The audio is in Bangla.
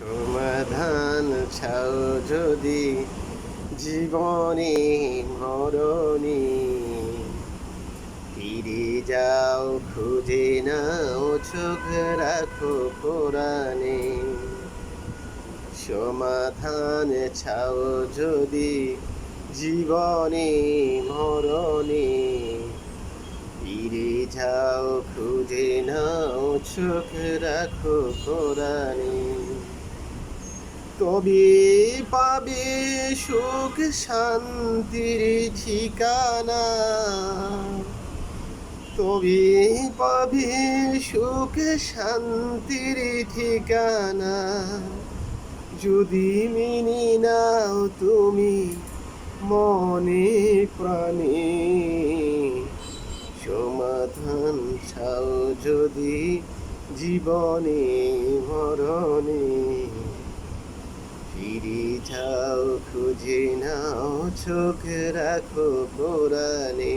সমাধান ছাও যদি জীবনে মরণে। ফিরে যাও, খুঁজে নাও, চোখ রাখো কোরআনে। সমাধান ছাও যদি জীবনে মরণে। ফিরে যাও, খুঁজে নাও, চোখ রাখো কোরআনে। তবে পাবে সুখ, শান্তির ঠিকানা। তবে পাবে সুখ, শান্তির ঠিকানা। যদি মিনি নাও তুমি মনে প্রাণে, সমাধান ছাও যদি জীবনে মরণে। ফিরে যাও খুঁজে নাও চোখ রাখো কোরআনে।